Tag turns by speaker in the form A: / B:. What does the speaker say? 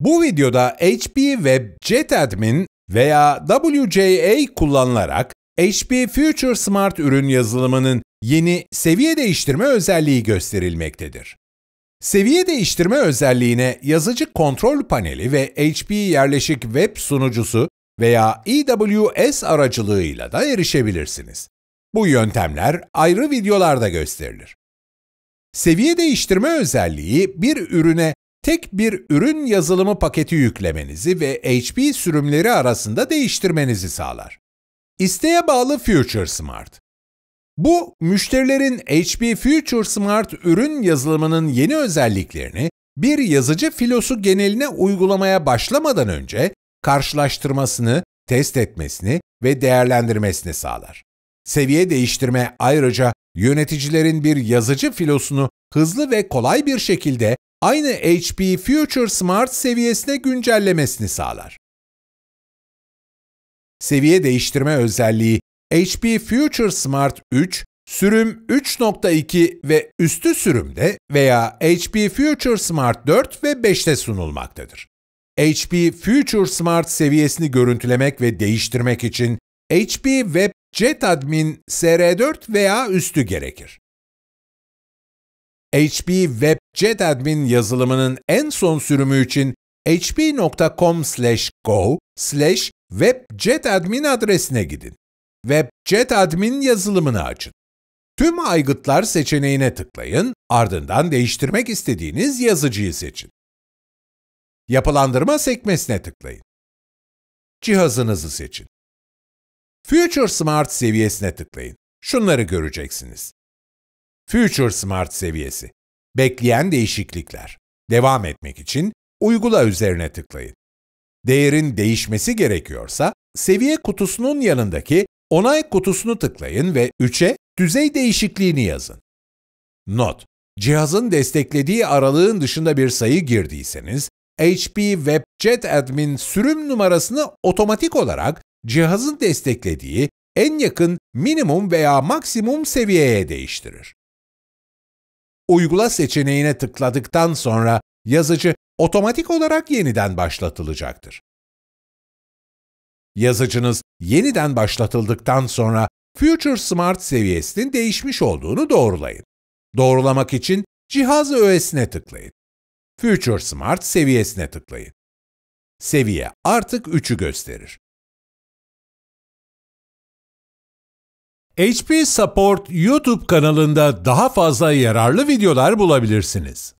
A: Bu videoda HP Web JetAdmin veya WJA kullanılarak HP Future Smart ürün yazılımının yeni seviye değiştirme özelliği gösterilmektedir. Seviye değiştirme özelliğine yazıcı kontrol paneli ve HP yerleşik web sunucusu veya EWS aracılığıyla da erişebilirsiniz. Bu yöntemler ayrı videolarda gösterilir. Seviye değiştirme özelliği bir ürüne tek bir ürün yazılımı paketi yüklemenizi ve HP sürümleri arasında değiştirmenizi sağlar. İsteğe bağlı Future Smart. Bu, müşterilerin HP Future Smart ürün yazılımının yeni özelliklerini bir yazıcı filosu geneline uygulamaya başlamadan önce karşılaştırmasını, test etmesini ve değerlendirmesini sağlar. Seviye değiştirme ayrıca yöneticilerin bir yazıcı filosunu hızlı ve kolay bir şekilde aynı HP Future Smart seviyesine güncellemesini sağlar. Seviye değiştirme özelliği HP Future Smart 3, sürüm 3.2 ve üstü sürümde veya HP Future Smart 4 ve 5'te sunulmaktadır. HP Future Smart seviyesini görüntülemek ve değiştirmek için HP Web JetAdmin SR4 veya üstü gerekir. HP Web JetAdmin yazılımının en son sürümü için hp.com/go webjetadmin adresine gidin. WebJetAdmin yazılımını açın. Tüm aygıtlar seçeneğine tıklayın, ardından değiştirmek istediğiniz yazıcıyı seçin. Yapılandırma sekmesine tıklayın. Cihazınızı seçin. Future Smart seviyesine tıklayın. Şunları göreceksiniz. Future Smart seviyesi. Bekleyen değişiklikler. Devam etmek için Uygula üzerine tıklayın. Değerin değişmesi gerekiyorsa, seviye kutusunun yanındaki onay kutusunu tıklayın ve 3'e düzey değişikliğini yazın. Not: Cihazın desteklediği aralığın dışında bir sayı girdiyseniz, HP Web JetAdmin sürüm numarasını otomatik olarak cihazın desteklediği en yakın minimum veya maksimum seviyeye değiştirir. Uygula seçeneğine tıkladıktan sonra yazıcı otomatik olarak yeniden başlatılacaktır. Yazıcınız yeniden başlatıldıktan sonra Future Smart seviyesinin değişmiş olduğunu doğrulayın. Doğrulamak için cihaz öğesine tıklayın. Future Smart seviyesine tıklayın. Seviye artık 3'ü gösterir. HP Support YouTube kanalında daha fazla yararlı videolar bulabilirsiniz.